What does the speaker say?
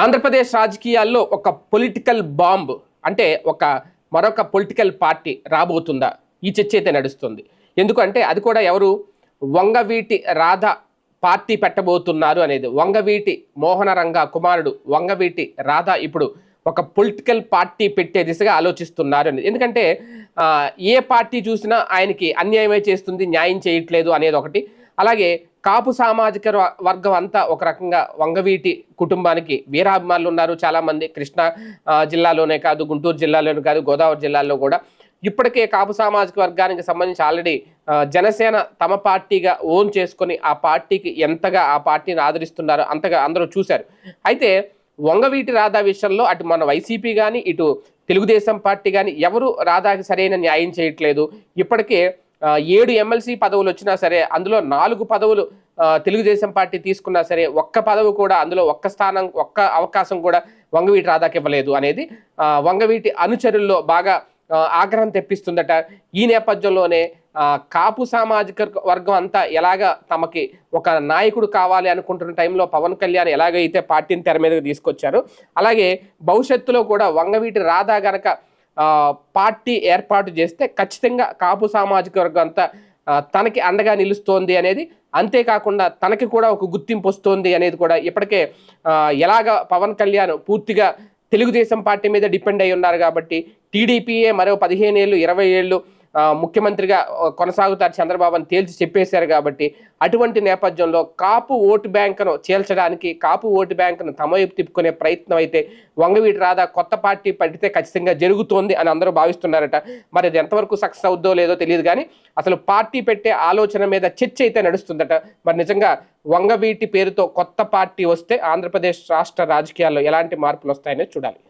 ఆంధ్రప్రదేశ్ రాజకీయాల్లో ఒక political bomb అంటే ఒక మరొక పొలిటికల్ పార్టీ రాబోతుందా? ఈ చర్చ అయితే నడుస్తుంది. ఎందుకంటే అది కూడా ఎవరు? వంగవీటి రాధ పార్టీ పెట్టబోతున్నారు అనేది. వంగవీటి మోహనరంగ కుమారుడు వంగవీటి రాధ ఇప్పుడు ఒక పొలిటికల్ పార్టీ పెట్టే దిశగా ఆలోచిస్తున్నారు అనేది. ఎందుకంటే ఏ పార్టీ చూసినా ఆయనకి అన్యాయమే చేస్తుంది న్యాయం చేయట్లేదు అనేది ఒకటి. అలాగే కాపు సామాజిక వర్గం అంతా ఒక రకంగా వంగవీటి కుటుంబానికి వీరాభిమానులు ఉన్నారు చాలామంది. కృష్ణా జిల్లాలోనే కాదు గుంటూరు జిల్లాలోనే కాదు గోదావరి జిల్లాలో కూడా. ఇప్పటికే కాపు సామాజిక వర్గానికి సంబంధించి ఆల్రెడీ జనసేన తమ పార్టీగా ఓన్ చేసుకొని ఆ పార్టీకి ఎంతగా ఆ పార్టీని ఆదరిస్తున్నారో అంతగా అందరూ చూశారు. అయితే వంగవీటి రాధా విషయంలో అటు మన వైసీపీ కానీ ఇటు తెలుగుదేశం పార్టీ కానీ ఎవరు రాధాకి సరైన న్యాయం చేయట్లేదు. ఇప్పటికే ఏడు ఎమ్మెల్సీ పదవులు వచ్చినా సరే అందులో నాలుగు పదవులు తెలుగుదేశం పార్టీ తీసుకున్నా సరే ఒక్క పదవి కూడా అందులో ఒక్క స్థానం ఒక్క అవకాశం కూడా వంగవీటి రాధాకి ఇవ్వలేదు అనేది వంగవీటి అనుచరుల్లో బాగా ఆగ్రహం తెప్పిస్తుందట. ఈ నేపథ్యంలోనే కాపు సామాజిక వర్గం అంతా ఎలాగ తమకి ఒక నాయకుడు కావాలి అనుకుంటున్న టైంలో పవన్ కళ్యాణ్ ఎలాగైతే పార్టీని తెర మీదకి తీసుకొచ్చారు అలాగే భవిష్యత్తులో కూడా వంగవీటి రాధా గనక పార్టీ ఏర్పాటు చేస్తే ఖచ్చితంగా కాపు సామాజిక వర్గం అంతా తనకి అండగా నిలుస్తోంది అనేది అంతేకాకుండా తనకి కూడా ఒక గుర్తింపు వస్తోంది అనేది కూడా ఇప్పటికే ఎలాగ పవన్ కళ్యాణ్ పూర్తిగా తెలుగుదేశం పార్టీ మీద డిపెండ్ అయి ఉన్నారు కాబట్టి టీడీపీయే మరో పదిహేను ఏళ్ళు ఇరవై ఏళ్ళు ముఖ్యమంత్రిగా కొనసాగుతారు చంద్రబాబు అని తేల్చి చెప్పేశారు కాబట్టి అటువంటి నేపథ్యంలో కాపు ఓటు బ్యాంకును చేల్చడానికి కాపు ఓటు బ్యాంకును తమవైపు తిప్పుకునే ప్రయత్నం అయితే వంగవీటి రాధా కొత్త పార్టీ పడితే ఖచ్చితంగా జరుగుతోంది అని అందరూ భావిస్తున్నారట. మరి అది ఎంతవరకు సక్సెస్ అవుద్దో లేదో తెలియదు కానీ అసలు పార్టీ పెట్టే ఆలోచన మీద చర్చ అయితే నడుస్తుందట. మరి నిజంగా వంగవీటి పేరుతో కొత్త పార్టీ వస్తే ఆంధ్రప్రదేశ్ రాష్ట్ర రాజకీయాల్లో ఎలాంటి మార్పులు వస్తాయనే చూడాలి.